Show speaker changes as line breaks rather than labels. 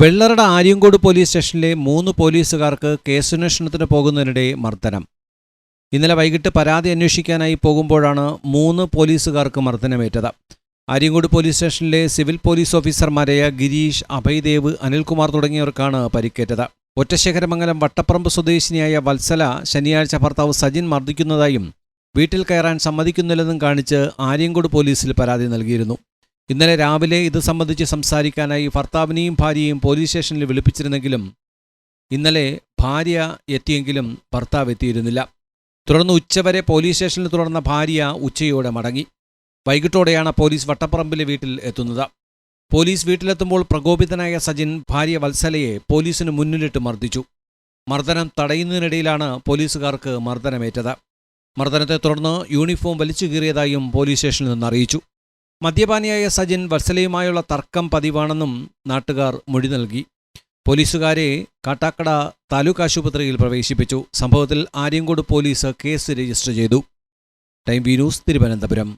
Vellarada Aryankode police സ്റ്റേഷനിലെ മൂന്ന് പോലീസുകാർക്ക് കേസന്വേഷണത്തിന് പോകുന്നതിനിടെ മർദ്ദനം. ഇന്നലെ വൈകിട്ട് പരാതി അന്വേഷിക്കാനായി പോകുമ്പോഴാണ് മൂന്ന് പോലീസുകാർക്ക് മർദ്ദനമേറ്റത്. ആര്യങ്കോട് പോലീസ് സ്റ്റേഷനിലെ സിവിൽ പോലീസ് ഓഫീസർമാരായ ഗിരീഷ് അഭയ്ദേവ് അനിൽകുമാർ തുടങ്ങിയവർക്കാണ് പരിക്കേറ്റത്. ഒറ്റശേഖരമംഗലം വട്ടപ്പറമ്പ് സ്വദേശിനിയായ വത്സല ശനിയാഴ്ച ഭർത്താവ് സജിൻ മർദ്ദിക്കുന്നതായും വീട്ടിൽ കയറാൻ സമ്മതിക്കുന്നില്ലെന്നും കാണിച്ച് ആര്യങ്കോട് പോലീസിൽ പരാതി നൽകിയിരുന്നു. ഇന്നലെ രാവിലെ ഇത് സംബന്ധിച്ച് സംസാരിക്കാനായി ഭർത്താവിനെയും ഭാര്യയെയും പോലീസ് സ്റ്റേഷനിൽ വിളിപ്പിച്ചിരുന്നെങ്കിലും ഇന്നലെ ഭാര്യ എത്തിയെങ്കിലും ഭർത്താവ് എത്തിയിരുന്നില്ല. തുടർന്ന് ഉച്ചവരെ പോലീസ് സ്റ്റേഷനിൽ തുടർന്ന ഭാര്യ ഉച്ചയോടെ മടങ്ങി. വൈകിട്ടോടെയാണ് പോലീസ് വട്ടപ്പറമ്പിലെ വീട്ടിൽ എത്തുന്നത്. പോലീസ് വീട്ടിലെത്തുമ്പോൾ പ്രകോപിതനായ സജിൻ ഭാര്യ വത്സലയെ പോലീസിന് മുന്നിലിട്ട് മർദ്ദിച്ചു. മർദ്ദനം തടയുന്നതിനിടയിലാണ് പോലീസുകാർക്ക് മർദ്ദനമേറ്റത്. മർദ്ദനത്തെ തുടർന്ന് യൂണിഫോം വലിച്ചു കീറിയതായും പോലീസ് സ്റ്റേഷനിൽ നിന്ന് അറിയിച്ചു. മദ്യപാനിയായ സജിൻ വത്സലയുമായുള്ള തർക്കം പതിവാണെന്നും നാട്ടുകാർ മൊഴി നൽകി. പോലീസുകാരെ കാട്ടാക്കട താലൂക്ക് ആശുപത്രിയിൽ പ്രവേശിപ്പിച്ചു. സംഭവത്തിൽ ആര്യങ്കോട് പോലീസ് കേസ് രജിസ്റ്റർ ചെയ്തു. Time V news Thiruvananthapuram.